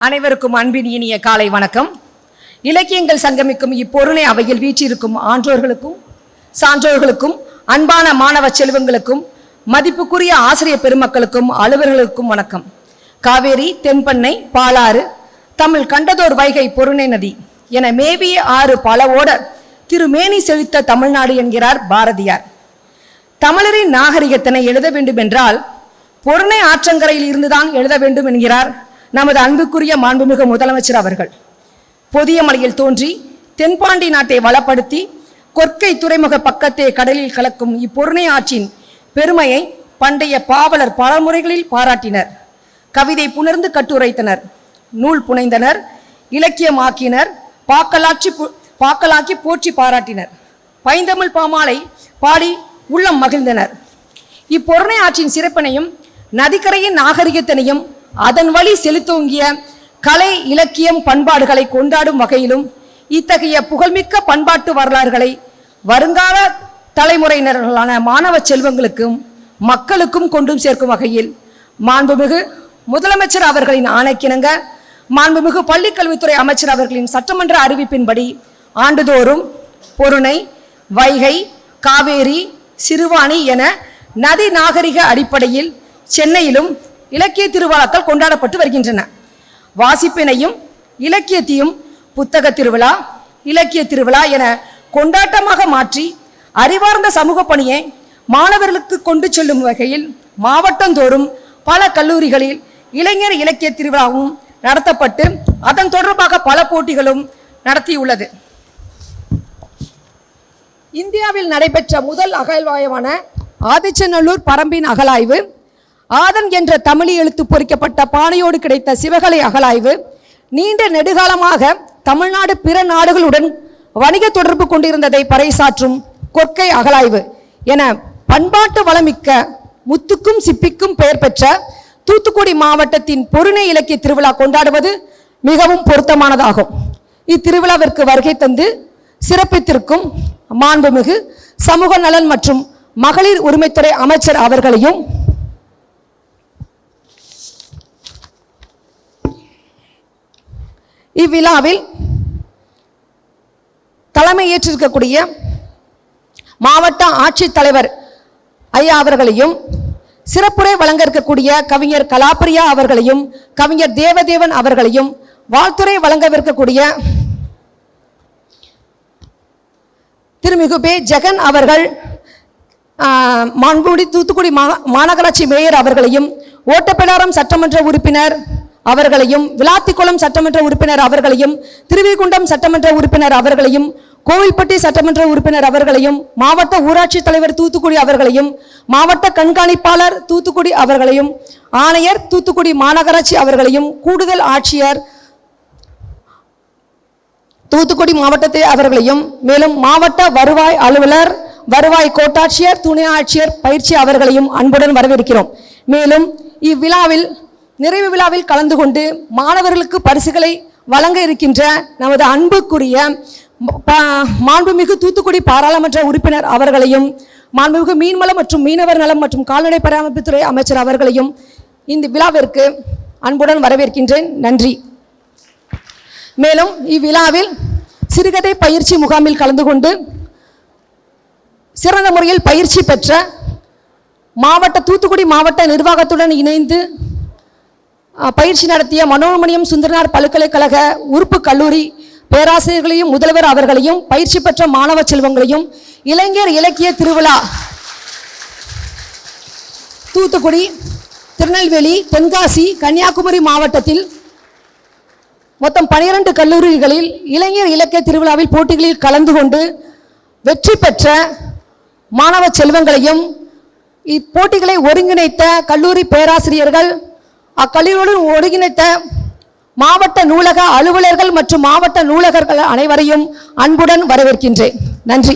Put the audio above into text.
அனைவருக்கும் அன்பின் இனிய காலை வணக்கம். இலக்கியங்கள் சங்கமிக்கும் இப்பொருளை அவையில் வீற்றிருக்கும் ஆன்றோர்களுக்கும் சான்றோர்களுக்கும் அன்பான மாணவ செல்வங்களுக்கும் மதிப்புக்குரிய ஆசிரிய பெருமக்களுக்கும் அலுவலர்களுக்கும் வணக்கம். காவேரி தென்பண்ணை பாலாறு தமிழ் கண்டதோர் வைகை பொருணை நதி என மேவிய ஆறு பலவோட திருமேனி செழித்த தமிழ்நாடு என்கிறார் பாரதியார். தமிழரின் நாகரிகத்தினை எழுத வேண்டும் என்றால் பொருணை ஆற்றங்கரையில் இருந்துதான் எழுத வேண்டும் என்கிறார் நமது அன்புக்குரிய மாண்புமிகு முதலமைச்சர் அவர்கள் பொதியமலையில் தோன்றி தென்பாண்டி நாட்டை வளப்படுத்தி கொற்கை துறைமுக பக்கத்தை கடலில் கலக்கும் இப்பொருணை ஆற்றின் பெருமையை பண்டைய பாவலர் பல முறைகளில் பாராட்டினர். கவிதை புணர்ந்து கட்டுரைத்தனர். நூல் புனைந்தனர். இலக்கியமாக்கினர். பாக்கலாட்சி பு- பாக்கலாக்கி போற்றி பாராட்டினர். பைந்தமிழ் பாமாலை பாடி உள்ளம் மகிழ்ந்தனர். இப்பொருணை ஆற்றின் சிறப்பினையும் நதிக்கரையின் நாகரிகத்தினையும் அதன் வழி செலுத்தோங்கிய கலை இலக்கியம் பண்பாடுகளை கொண்டாடும் வகையிலும் இத்தகைய புகழ்மிக்க பண்பாட்டு வரலாறுகளை வருங்கால தலைமுறையினர்களான மாணவ செல்வங்களுக்கும் மக்களுக்கும் கொண்டும் சேர்க்கும் வகையில் மாண்புமிகு முதலமைச்சர் அவர்களின் ஆணைக்கிணங்க மாண்புமிகு பள்ளிக்கல்வித்துறை அமைச்சர் அவர்களின் சட்டமன்ற அறிவிப்பின்படி ஆண்டுதோறும் பொருணை வைகை காவேரி சிறுவாணி என நதி நாகரிக அடிப்படையில் சென்னையிலும் இலக்கிய திருவிழாக்கள் கொண்டாடப்பட்டு வருகின்றன. வாசிப்பினையும் இலக்கியத்தையும் புத்தக திருவிழா இலக்கிய திருவிழா என கொண்டாட்டமாக மாற்றி அறிவார்ந்த சமூக பணியை மாணவர்களுக்கு கொண்டு செல்லும் வகையில் மாவட்டந்தோறும் பல கல்லூரிகளில் இளைஞர் இலக்கிய திருவிழாவும் நடத்தப்பட்டு அதன் தொடர்பாக பல போட்டிகளும் நடத்தியுள்ளது. இந்தியாவில் நடைபெற்ற முதல் அகழ்வாய்வான ஆதிச்சநல்லூர் பரம்பின் அகலாய்வு ஆதன் என்ற தமிழ் எழுத்து பொறிக்கப்பட்ட பானையோடு கிடைத்த சிவகலை அகலாய்வு நீண்ட நெடுகாலமாக தமிழ்நாடு பிற நாடுகளுடன் வணிக தொடர்பு கொண்டிருந்ததை பறைசாற்றும் கொற்கை அகலாய்வு என பண்பாட்டு வளமிக்க முத்துக்கும் சிப்பிக்கும் பெயர் பெற்ற தூத்துக்குடி மாவட்டத்தின் பொருணை இலக்கிய திருவிழா கொண்டாடுவது மிகவும் பொருத்தமானதாகும். இத்திருவிழாவிற்கு வருகை தந்து சிறப்பித்திருக்கும் மாண்புமிகு சமூக நலன் மற்றும் மகளிர் உரிமைத்துறை அமைச்சர் அவர்களையும் இவ்விழாவில் தலைமையேற்றிருக்கக்கூடிய மாவட்ட ஆட்சித்தலைவர் ஐயா அவர்களையும் சிறப்புரை வழங்க இருக்கக்கூடிய கவிஞர் கலாபிரியா அவர்களையும் கவிஞர் தேவதேவன் அவர்களையும் வாழ்த்துரை வழங்கவிருக்கக்கூடிய திருமிகு பே ஜெகன் அவர்கள் ஆஹ், மாண்புடி தூத்துக்குடி மா- மாநகராட்சி மேயர் அவர்களையும் ஓட்டப்பிடாரம் சட்டமன்ற உறுப்பினர் அவர்களையும் விளாத்திக்குளம் சட்டமன்ற உறுப்பினர் அவர்களையும் திருவிகுண்டம் சட்டமன்ற உறுப்பினர் அவர்களையும் கோவில்பட்டி சட்டமன்ற உறுப்பினர் அவர்களையும் மாவட்ட ஊராட்சி தலைவர் தூத்துக்குடி அவர்களையும் மாவட்ட கண்காணிப்பாளர் தூத்துக்குடி அவர்களையும் ஆணையர் தூத்துக்குடி மாநகராட்சி அவர்களையும் கூடுதல் ஆட்சியர் தூத்துக்குடி மாவட்டத்தை அவர்களையும் மேலும் மாவட்ட வருவாய் அலுவலர் வருவாய் கோட்டாட்சியர் துணை ஆட்சியர் பயிற்சி அவர்களையும் அன்புடன் வரவேற்கிறோம். மேலும் இவ்விழாவில் நிறைவு விழாவில் கலந்து கொண்டு மாணவர்களுக்கு பரிசுகளை வழங்க இருக்கின்ற நமது அன்புக்குரிய மாண்புமிகு தூத்துக்குடி பாராளுமன்ற உறுப்பினர் அவர்களையும் மாண்புமிகு மீன்வளம் மற்றும் மீனவர் நலம் மற்றும் கால்நடை பராமரிப்புத்துறை அமைச்சர் அவர்களையும் இந்த விழாவிற்கு அன்புடன் வரவேற்கின்றேன். நன்றி. மேலும் இவ்விழாவில் சிறுகதை பயிற்சி முகாமில் கலந்து கொண்டு சிறந்த முறையில் பயிற்சி பெற்ற மாவட்ட தூத்துக்குடி மாவட்ட நிர்வாகத்துடன் இணைந்து பயிற்சி நடத்திய மனோன்மணியம் சுந்தரனார் பல்கலைக்கழக உறுப்பு கல்லூரி பேராசிரியர்களையும் முதல்வர் அவர்களையும் பயிற்சி பெற்ற மாணவ செல்வங்களையும் இளைஞர் இலக்கிய திருவிழா தூத்துக்குடி திருநெல்வேலி தென்காசி கன்னியாகுமரி மாவட்டத்தில் மொத்தம் பனிரெண்டு கல்லூரிகளில் இளைஞர் இலக்கிய திருவிழாவில் போட்டிகளில் கலந்து கொண்டு வெற்றி பெற்ற மாணவ செல்வங்களையும் இப்போட்டிகளை ஒருங்கிணைத்த கல்லூரி பேராசிரியர்கள் அக்கல்லூரியுடன் ஒருங்கிணைத்த மாவட்ட நூலக அலுவலர்கள் மற்றும் மாவட்ட நூலகர்கள் அனைவரையும் அன்புடன் வரவேற்கின்றேன். நன்றி.